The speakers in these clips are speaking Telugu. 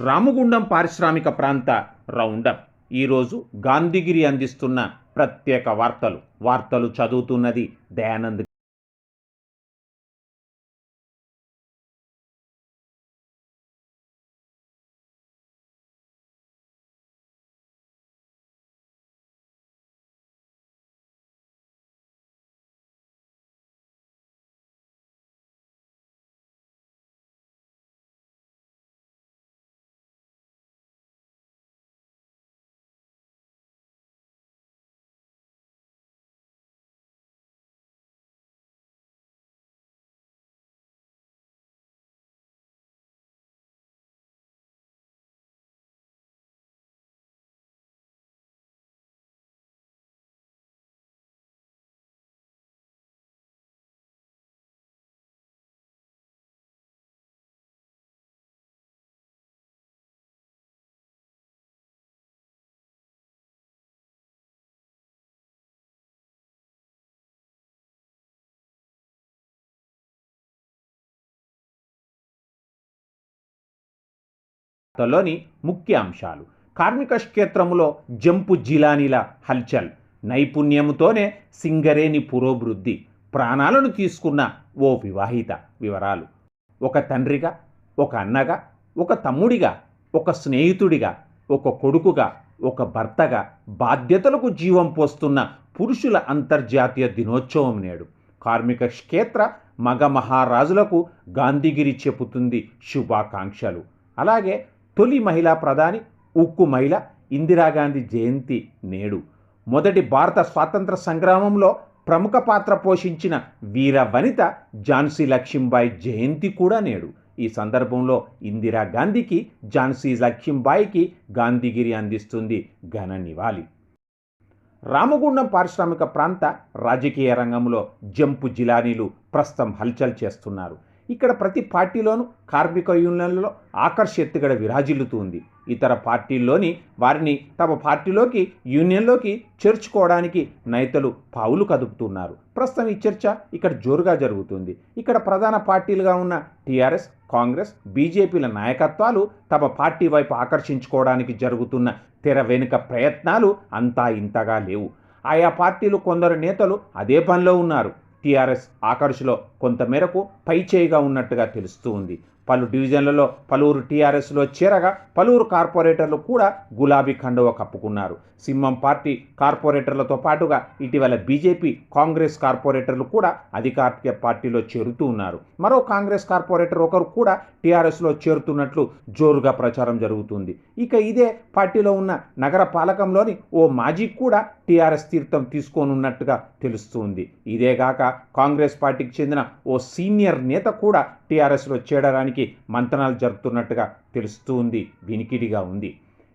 రామగుండం పారిశ్రామిక ప్రాంత రౌండప్. ఈరోజు గాంధీగిరి అందిస్తున్న ప్రత్యేక వార్తలు. వార్తలు చదువుతున్నది దయానంద్ వార్తల్లోని ముఖ్య అంశాలు. కార్మిక క్షేత్రములో జంపు జిలానీల హల్చల్ నైపుణ్యముతోనే సింగరేణి పురోభివృద్ధి ప్రాణాలను తీసుకున్న ఓ వివాహిత వివరాలు. ఒక తండ్రిగా ఒక అన్నగా ఒక తమ్ముడిగా ఒక స్నేహితుడిగా ఒక కొడుకుగా ఒక భర్తగా బాధ్యతలకు జీవం పోస్తున్న పురుషుల అంతర్జాతీయ దినోత్సవం నేడు. కార్మిక క్షేత్ర మగ మహారాజులకు గాంధీగిరి చెబుతుంది శుభాకాంక్షలు. అలాగే తొలి మహిళా ప్రధాని ఉక్కు మహిళ ఇందిరాగాంధీ జయంతి నేడు. మొదటి భారత స్వాతంత్ర సంగ్రామంలో ప్రముఖ పాత్ర పోషించిన వీర వనిత ఝాన్సీ లక్ష్మీబాయి జయంతి కూడా నేడు. ఈ సందర్భంలో ఇందిరాగాంధీకి ఝాన్సీ లక్ష్మీబాయికి గాంధీగిరి అందిస్తుంది ఘన నివాళి. రామగుండం పారిశ్రామిక ప్రాంత రాజకీయ రంగంలో జంపు జిలానీలు ప్రస్తుతం హల్చల్ చేస్తున్నారు. ఇక్కడ ప్రతి పార్టీలోనూ కార్మిక యూనియన్లలో ఆకర్ష ఎత్తుగడ విరాజిల్లుతుంది. ఇతర పార్టీల్లోని వారిని తమ పార్టీలోకి యూనియన్లోకి చేర్చుకోవడానికి నేతలు పావులు కదుపుతున్నారు. ప్రస్తుతం ఈ చర్చ ఇక్కడ జోరుగా జరుగుతుంది. ఇక్కడ ప్రధాన పార్టీలుగా ఉన్న టీఆర్ఎస్ కాంగ్రెస్ బీజేపీల నాయకత్వాలు తమ పార్టీ వైపు ఆకర్షించుకోవడానికి జరుగుతున్న తెర వెనుక ప్రయత్నాలు అంతా ఇంతగా లేవు. ఆయా పార్టీలు కొందరు నేతలు అదే పనిలో ఉన్నారు. టీఆర్ఎస్ ఆకర్షులో కొంతమేరకు పైచేయిగా ఉన్నట్టుగా తెలుస్తూ ఉంది. పలు డివిజన్లలో పలువురు టీఆర్ఎస్లో చేరగా పలువురు కార్పొరేటర్లు కూడా గులాబీ కండువ కప్పుకున్నారు. సింహం పార్టీ కార్పొరేటర్లతో పాటుగా ఇటీవల బీజేపీ కాంగ్రెస్ కార్పొరేటర్లు కూడా అధికారిక పార్టీలో చేరుతూ ఉన్నారు. మరో కాంగ్రెస్ కార్పొరేటర్ ఒకరు కూడా టీఆర్ఎస్లో చేరుతున్నట్లు జోరుగా ప్రచారం జరుగుతుంది. ఇక ఇదే పార్టీలో ఉన్న నగర పాలకంలోని ఓ మాజీ కూడా టీఆర్ఎస్ తీర్థం తీసుకోనున్నట్టుగా తెలుస్తుంది. ఇదేగాక కాంగ్రెస్ పార్టీకి చెందిన ఓ సీనియర్ నేత కూడా టీఆర్ఎస్లో చేరడానికి మంతనాలు జరుపుతున్నట్టుగా తెలుస్తుంది వినికిడిగా ఉంది.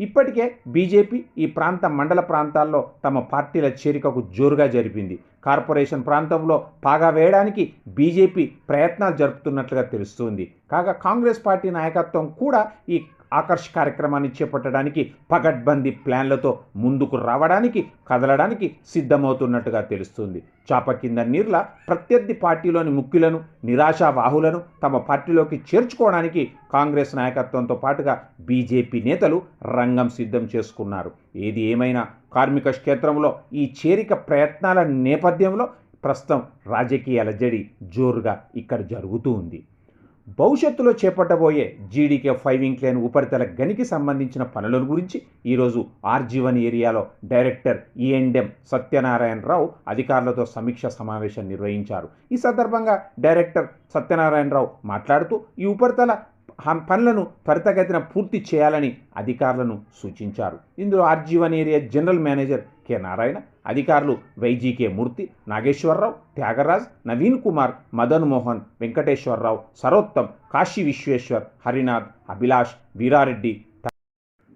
ఇప్పటికే బీజేపీ ఈ ప్రాంత మండల ప్రాంతాల్లో తమ పార్టీల చేరికకు జోరుగా జరిపింది. కార్పొరేషన్ ప్రాంతంలో పాగా వేయడానికి బీజేపీ ప్రయత్నాలు జరుపుతున్నట్లుగా తెలుస్తుంది కాగా కాంగ్రెస్ పార్టీ నాయకత్వం కూడా ఈ ఆకర్ష్ కార్యక్రమాన్ని చేపట్టడానికి పగడ్బందీ ప్లాన్లతో ముందుకు రావడానికి కదలడానికి సిద్ధమవుతున్నట్టుగా తెలుస్తుంది. చాప కింద నీర్ల ప్రత్యర్థి పార్టీలోని ముఖ్యులను నిరాశావాహులను తమ పార్టీలోకి చేర్చుకోవడానికి కాంగ్రెస్ నాయకత్వంతో పాటుగా బీజేపీ నేతలు రంగం సిద్ధం చేసుకున్నారు. ఏది ఏమైనా కార్మిక క్షేత్రంలో ఈ చేరిక ప్రయత్నాల నేపథ్యంలో ప్రస్తుతం రాజకీయాల జడి జోరుగా ఇక్కడ జరుగుతూ ఉంది. భవిష్యత్తులో చేపట్టబోయే జీడీకే ఫైవ్ ఇంక్లైన్ ఉపరితల గనికి సంబంధించిన పనుల గురించి ఈరోజు ఆర్జీవన్ ఏరియాలో డైరెక్టర్ ఈఎండెం సత్యనారాయణరావు అధికారులతో సమీక్ష సమావేశం నిర్వహించారు. ఈ సందర్భంగా డైరెక్టర్ సత్యనారాయణరావు మాట్లాడుతూ ఈ ఉపరితల పనులను త్వరితగతిన పూర్తి చేయాలని అధికారులను సూచించారు. ఇందులో RG one area general manager K. Narayana అధికారులు వైజీకే మూర్తి నాగేశ్వరరావు త్యాగరాజ్ నవీన్ కుమార్ మదన్ మోహన్ వెంకటేశ్వరరావు సరోత్తం కాశీ విశ్వేశ్వర్ హరినాథ్ అభిలాష్ వీరారెడ్డి.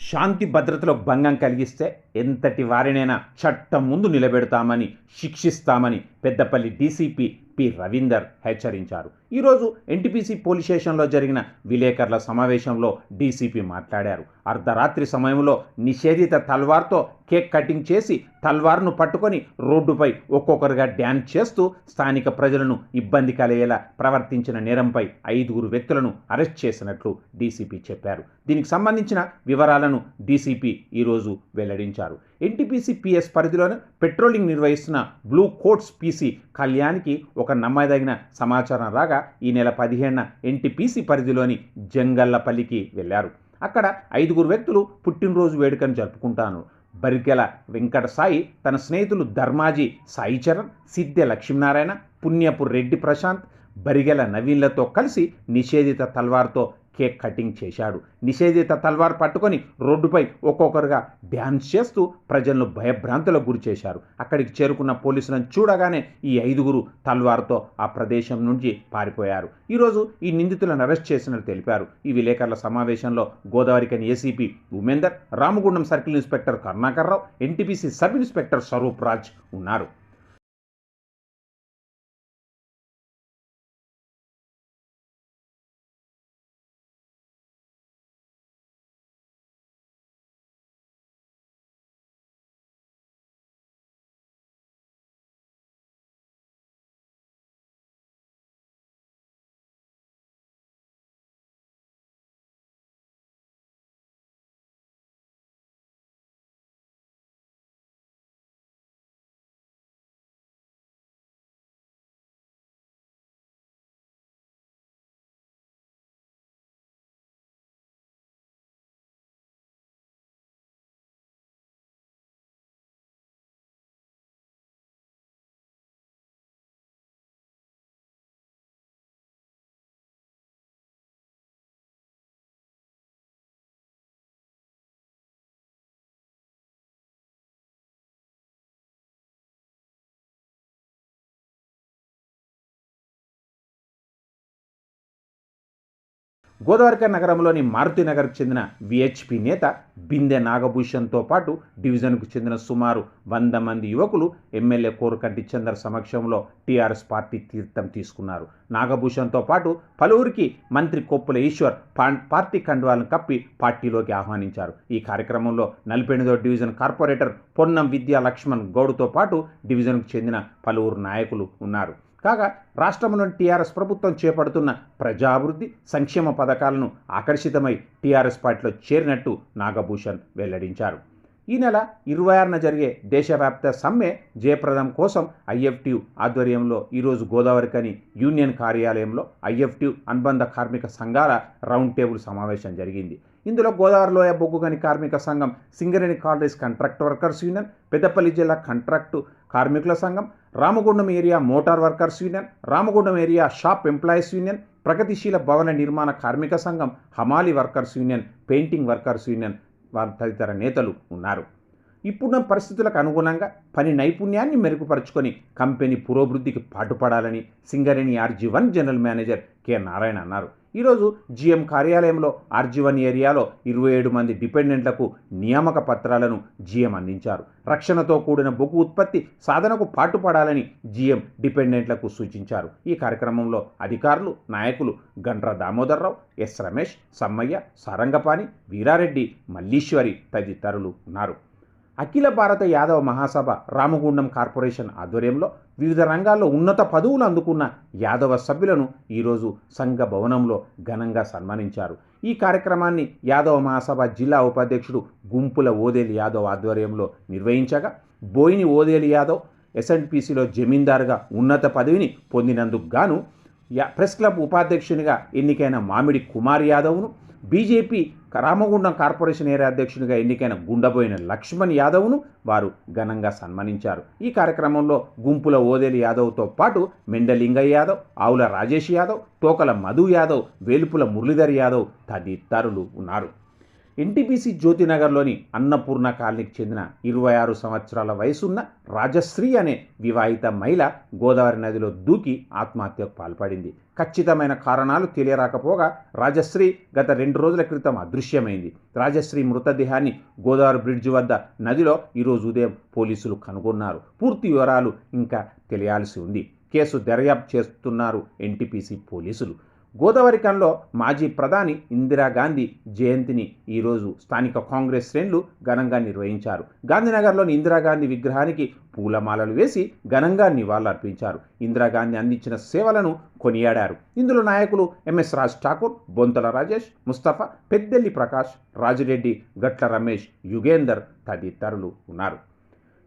శాంతి భద్రతలో భంగం కలిగిస్తే ఎంతటి వారినైనా చట్టం ముందు నిలబెడతామని శిక్షిస్తామని పెద్దపల్లి డీసీపీ పి రవీందర్ హెచ్చరించారు. ఈరోజు ఎన్టీపీసీ పోలీస్ స్టేషన్లో జరిగిన విలేకరుల సమావేశంలో డీసీపీ మాట్లాడారు. అర్ధరాత్రి సమయంలో నిషేధిత తల్వార్తో కేక్ కటింగ్ చేసి తల్వార్ను పట్టుకొని రోడ్డుపై ఒక్కొక్కరుగా డ్యాన్స్ చేస్తూ స్థానిక ప్రజలను ఇబ్బంది కలిగేలా ప్రవర్తించిన నేరంపై ఐదుగురు వ్యక్తులను అరెస్ట్ చేసినట్లు డీసీపీ చెప్పారు. దీనికి సంబంధించిన వివరాలను డీసీపీ ఈరోజు వెల్లడించారు. ఎన్టీపీసీ పిఎస్ పరిధిలోనే పెట్రోలింగ్ నిర్వహిస్తున్న బ్లూ కోట్స్ పీసీ కళ్యాణ్కి ఒక నమ్మదగిన సమాచారం రాగా ఈ నెల పదిహేనున ఎన్టీపీసీ పరిధిలోని జంగల్లపల్లికి వెళ్ళారు అక్కడ ఐదుగురు వ్యక్తులు పుట్టినరోజు వేడుకను జరుపుకుంటాను. బరికెల వెంకట సాయి తన స్నేహితులు ధర్మాజీ సాయిచరణ్ సిద్ధె లక్ష్మీనారాయణ పుణ్యపు రెడ్డి ప్రశాంత్ బరిగెల నవీన్లతో కలిసి నిషేధిత తల్వార్తో కేక్ కటింగ్ చేశాడు. నిషేధిత తల్వార్ పట్టుకొని రోడ్డుపై ఒక్కొక్కరుగా డ్యాన్స్ చేస్తూ ప్రజలను భయభ్రాంతులకు గురి చేశారు. అక్కడికి చేరుకున్న పోలీసులను చూడగానే ఈ ఐదుగురు తల్వార్తో ఆ ప్రదేశం నుంచి పారిపోయారు. ఈరోజు ఈ నిందితులను అరెస్ట్ చేసినట్లు తెలిపారు. ఈ విలేకరుల సమావేశంలో Godavarikhani ACP Umender Ramagundam circle inspector Karunakarrao NTPC sub inspector Swaroop Raj ఉన్నారు. గోదావరిక నగరంలోని మారుతినగర్కు చెందిన విహెచ్పి నేత బిందె నాగభూషణ్తో పాటు డివిజన్కు చెందిన సుమారు వంద మంది యువకులు ఎమ్మెల్యే కోరుకంటి చందర్ సమక్షంలో టీఆర్ఎస్ పార్టీ తీర్థం తీసుకున్నారు. నాగభూషణ్తో పాటు పలువురికి మంత్రి కొప్పుల ఈశ్వర్ పార్టీ కండువాలను కప్పి పార్టీలోకి ఆహ్వానించారు. ఈ కార్యక్రమంలో నలభై ఎనిమిదో డివిజన్ కార్పొరేటర్ పొన్నం విద్యా లక్ష్మణ్ గౌడ్తో పాటు డివిజన్కు చెందిన పలువురు నాయకులు ఉన్నారు. కాగా రాష్ట్రంలోని టీఆర్ఎస్ ప్రభుత్వం చేపడుతున్న ప్రజాభివృద్ధి సంక్షేమ పథకాలను ఆకర్షితమై టీఆర్ఎస్ పార్టీలో చేరినట్టు నాగభూషణ్ వెల్లడించారు. ఈ నెల ఇరవై ఆరున జరిగే దేశవ్యాప్త సమ్మె జయప్రదం కోసం ఐఎఫ్టియు ఆధ్వర్యంలో ఈరోజు గోదావరికని యూనియన్ కార్యాలయంలో ఐఎఫ్ట్యూ అనుబంధ కార్మిక సంఘాల రౌండ్ టేబుల్ సమావేశం జరిగింది. ఇందులో గోదావరిలోయ బొగ్గుగని కార్మిక సంఘం Singareni collieries contract workers union Peddapalli జిల్లా కాంట్రాక్టు కార్మికుల సంఘం Ramagundam area motor workers union Ramagundam area shop employees union ప్రగతిశీల భవన నిర్మాణ కార్మిక సంఘం హమాలి workers union painting workers union వారి తదితర నేతలు ఉన్నారు. ఇప్పుడున్న పరిస్థితులకు అనుగుణంగా పని నైపుణ్యాన్ని మెరుగుపరుచుకొని కంపెనీ పురోభివృద్ధికి పాటుపడాలని Singareni RG one general manager K. Narayana అన్నారు. ఈరోజు జిఎం కార్యాలయంలో ఆర్జీవన్ ఏరియాలో ఇరవై ఏడు మంది డిపెండెంట్లకు నియామక పత్రాలను జిఎం అందించారు. రక్షణతో కూడిన బొగ్గు ఉత్పత్తి సాధనకు పాటుపడాలని జిఎం డిపెండెంట్లకు సూచించారు. ఈ కార్యక్రమంలో అధికారులు నాయకులు గండ్ర దామోదర్రావు ఎస్ రమేష్ సమ్మయ్య సారంగపాణి వీరారెడ్డి మల్లీశ్వరి తదితరులు ఉన్నారు. అఖిల భారత యాదవ మహాసభ రామగుండం కార్పొరేషన్ ఆధ్వర్యంలో వివిధ రంగాల్లో ఉన్నత పదవులు అందుకున్న యాదవ సభ్యులను ఈరోజు సంఘ భవనంలో ఘనంగా సన్మానించారు. ఈ కార్యక్రమాన్ని యాదవ మహాసభ జిల్లా ఉపాధ్యక్షుడు గుంపుల ఓదేలి యాదవ్ ఆధ్వర్యంలో నిర్వహించగా బోయిని ఓదేలి యాదవ్ ఎస్ఎన్పిసిలో జమీందారుగా ఉన్నత పదవిని పొందినందుకు గాను ప్రెస్ క్లబ్ ఉపాధ్యక్షునిగా ఎన్నికైన మామిడి కుమార్ యాదవ్ను బీజేపీ రామగుండం కార్పొరేషన్ ఏరియా అధ్యక్షునిగా ఎన్నికైన గుండబోయిన లక్ష్మణ్ యాదవ్ను వారు ఘనంగా సన్మానించారు. ఈ కార్యక్రమంలో గుంపుల ఓదేలి యాదవ్తో పాటు మెండలింగయ్య యాదవ్ ఆవుల రాజేష్ యాదవ్ తోకల మధు యాదవ్ వేలుపుల మురళీధర్ యాదవ్ తదితరులు ఉన్నారు. ఎన్టీపీసీ జ్యోతినగర్లోని అన్నపూర్ణ కాలనీకి చెందిన ఇరవై ఆరు సంవత్సరాల వయసున్న రాజశ్రీ అనే వివాహిత మహిళ గోదావరి నదిలో దూకి ఆత్మహత్యకు పాల్పడింది. ఖచ్చితమైన కారణాలు తెలియరాకపోగా రాజశ్రీ గత రెండు రోజుల క్రితం అదృశ్యమైంది. రాజశ్రీ మృతదేహాన్ని గోదావరి బ్రిడ్జ్ వద్ద నదిలో ఈరోజు ఉదయం పోలీసులు కనుగొన్నారు. పూర్తి వివరాలు ఇంకా తెలియాల్సి ఉంది. కేసు దర్యాప్తు చేస్తున్నారు ఎన్టీపీసీ పోలీసులు. గోదావరికంలో మాజీ ప్రధాని ఇందిరాగాంధీ జయంతిని ఈరోజు స్థానిక కాంగ్రెస్ శ్రేణులు ఘనంగా నిర్వహించారు. గాంధీనగర్లోని ఇందిరాగాంధీ విగ్రహానికి పూలమాలలు వేసి ఘనంగా నివాళులర్పించారు. ఇందిరాగాంధీ అందించిన సేవలను కొనియాడారు. ఇందులో నాయకులు ఎంఎస్ రాజ్ ఠాకూర్ బొంతల రాజేష్ ముస్తఫా పెద్దెల్లి ప్రకాష్ రాజిరెడ్డి గట్ల రమేష్ యుగేందర్ తదితరులు ఉన్నారు.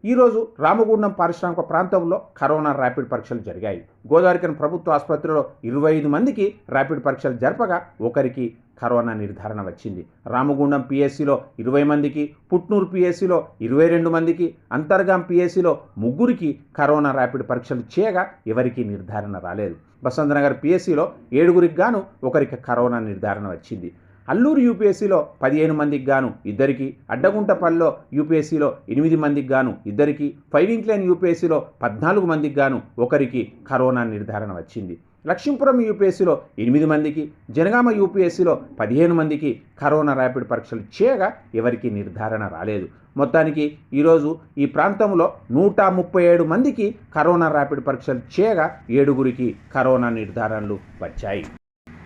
ఈరోజు రామగుండం పారిశ్రామిక ప్రాంతంలో కరోనా ర్యాపిడ్ పరీక్షలు జరిగాయి. గోదావరికన్ ప్రభుత్వ ఆసుపత్రిలో ఇరవై ఐదు మందికి ర్యాపిడ్ పరీక్షలు జరపగా ఒకరికి కరోనా నిర్ధారణ వచ్చింది. రామగుండం పిఎస్సిలో ఇరవై మందికి పుట్నూరు పిఎస్సిలో ఇరవై రెండు మందికి అంతర్గాం పిఎస్సిలో ముగ్గురికి కరోనా ర్యాపిడ్ పరీక్షలు చేయగా ఎవరికీ నిర్ధారణ రాలేదు. బసంతనగర్ పిఎస్సిలో ఏడుగురికి గాను ఒకరికి కరోనా నిర్ధారణ వచ్చింది. అల్లూరు యూపీఎస్సీలో పదిహేను మందికి గాను ఇద్దరికి అడ్డగుంటపల్లిలో యూపీఎస్సీలో ఎనిమిది మందికి గాను ఇద్దరికి ఫైవింగ్ లైన్ యూపీఎస్సీలో పద్నాలుగు మందికి గాను ఒకరికి కరోనా నిర్ధారణ వచ్చింది. లక్ష్మీపురం యూపీఎస్సీలో ఎనిమిది మందికి జనగామ యూపీఎస్సీలో పదిహేను మందికి కరోనా ర్యాపిడ్ పరీక్షలు చేయగా ఎవరికి నిర్ధారణ రాలేదు. మొత్తానికి ఈరోజు ఈ ప్రాంతంలో నూట ముప్పై ఏడు మందికి కరోనా ర్యాపిడ్ పరీక్షలు చేయగా ఏడుగురికి కరోనా నిర్ధారణలు వచ్చాయి.